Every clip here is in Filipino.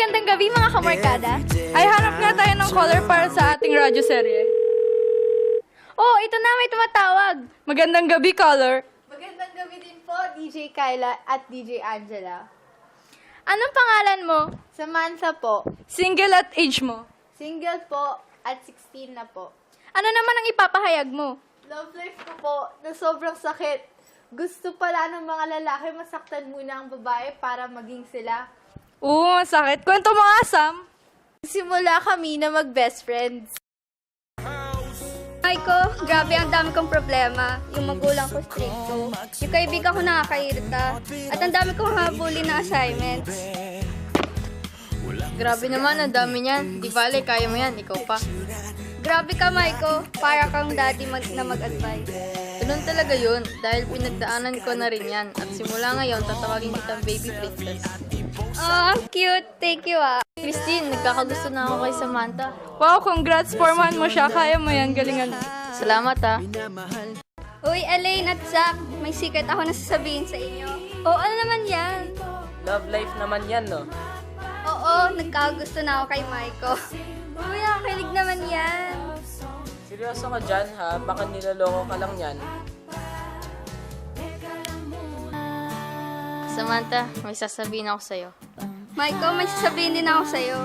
magandang gabi mga kamarkada. Ay hanap nga tayo ng caller para sa ating radyo serye. Oh, ito na may tumatawag. Magandang gabi, caller. Magandang gabi din po, DJ Kyla at DJ Angela. Anong pangalan mo? Samantha po, Single at age mo? single po at 16 na po. Ano naman ang ipapahayag mo? Love life ko po na sobrang sakit. Gusto pala ng mga lalaki masaktan muna ang babae para maging sila. Oo, sakit. Kwento mo nga, Sam. Simula kami na mag-best friends. Maiko, grabe ang dami kong problema. Yung magulang ko stricto. Yung kaibigan ko nakakairita. At ang dami kong habulin na assignments. Grabe naman, ang dami niyan. Di bale, kaya mo yan, ikaw pa. Grabe ka, Maiko. Para kang daddy mag na mag-advise. Ganun talaga yun, dahil pinagdaanan ko na rin yan. At simula ngayon, tatawagin kitang baby princess. Oh, ang cute. Thank you, ah. Christine, nagkakagusto na ako kay Samantha. Wow, congrats. Formahan mo siya. Kaya mo yan. Galingan. Salamat ah. Uy, Elaine at Zach, may secret ako na sasabihin sa inyo. Oh, ano naman yan? Love life naman yan, no? Oo, nagkagusto na ako kay Maiko. Uy, nakakilig naman yan. Seryoso ka dyan, ha? Baka niloloko ka lang yan. Samantha, may sasabihin ako sa'yo. Maiko, may sasabihin din ako sa'yo.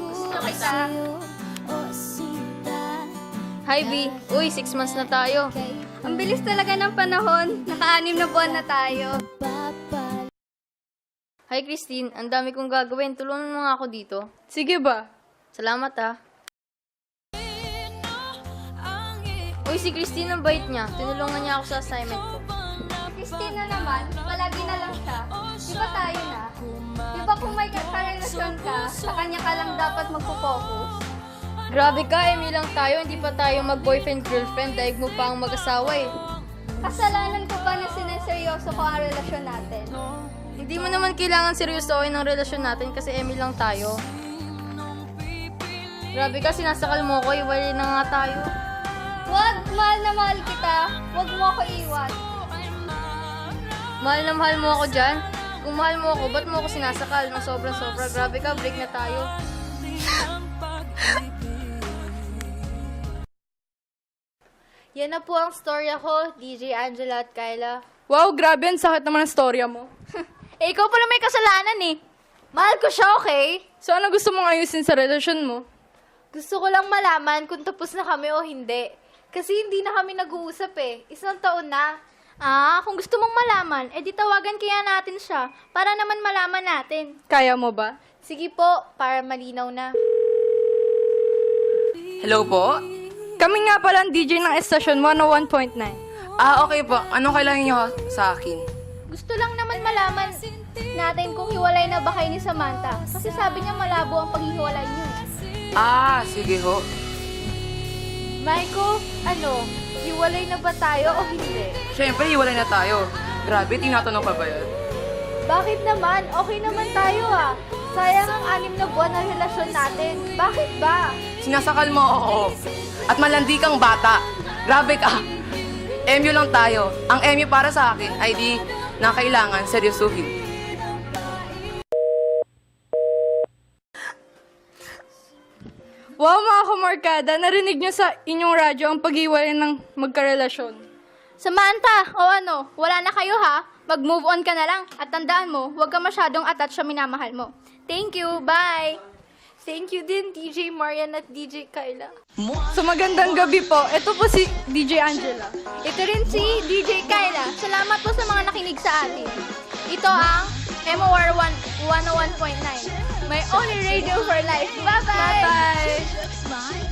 Gusto kita. Hi B, uy, six months na tayo. Ang bilis talaga ng panahon. Naka-anim na buwan na tayo. Hi Christine, ang dami kong gagawin. Tulungan mo nga ako dito. Sige ba? Salamat ah. Uy, si Christine ang bait niya. Tinulungan niya ako sa assignment ko. Christina naman, palagi na lang siya. Di ba tayo na? Di ba kung may karelasyon ka, sa kanya ka lang dapat magpo-focus? Grabe ka, Emi lang tayo. Hindi pa tayo mag-boyfriend-girlfriend. Daig mo pa ang mag-asawa eh. Kasalanan ko ba na sineseryoso ko ang relasyon natin? Hindi mo naman kailangan seryosohin ang relasyon natin kasi Emi lang tayo. Grabe ka, sinasakal mo ko. Iwalay na nga tayo. Wag, mahal na mahal kita. Wag mo ako iwan. Mahal na mahal mo ako dyan. Kung mahal mo ako, ba't mo ako sinasakal na sobrang-sobra? Grabe ka, break na tayo. Yan na po ang storya ko, DJ Angela at Kyla. Wow, grabe. Ang sakit naman ang storya mo. Eh, ikaw pala may kasalanan eh. Mahal ko siya, okay? So, ano gusto mong ayusin sa relasyon mo? Gusto ko lang malaman kung tapos na kami o hindi. Kasi hindi na kami nag-uusap eh. Isang taon na. Ah, kung gusto mong malaman, edi tawagan kaya natin siya para naman malaman natin. Kaya mo ba? Sige po, para malinaw na. Hello po? Kami nga pala ang DJ ng estasyon 101.9. Ah, okay po. Anong kailangan niyo sa akin? Gusto lang naman malaman natin kung hiwalay na ba kayo ni Samantha. Kasi sabi niya malabo ang paghihiwalay niyo. Ah, sige ho. Maiko, ano? Hiwalay na ba tayo o hindi? Siyempre, iwalay na tayo. Grabe, tinatanong pa ba yan? Bakit naman? Okay naman tayo ah. Sayang ang anim na buwan na relasyon natin. Bakit ba? Sinasakal mo ako. At malandi kang bata. Grabe ka. MU lang tayo. Ang MU para sa akin ay di na kailangan seryosuhin. Wow, mga kamarkada. Narinig niyo sa inyong radyo ang pag-iwalay ng magkarelasyon. Samantha, o ano, wala na kayo ha? Mag-move on ka na lang. At tandaan mo, huwag ka masyadong attached sa minamahal mo. Thank you, bye! Thank you din, DJ Marian at DJ Kyla. So, magandang gabi po. Ito po si DJ Angela. Ito rin si DJ Kyla. Salamat po sa mga nakinig sa atin. Ito ang MOR 1 101.9. My only radio for life. Bye-bye! Bye!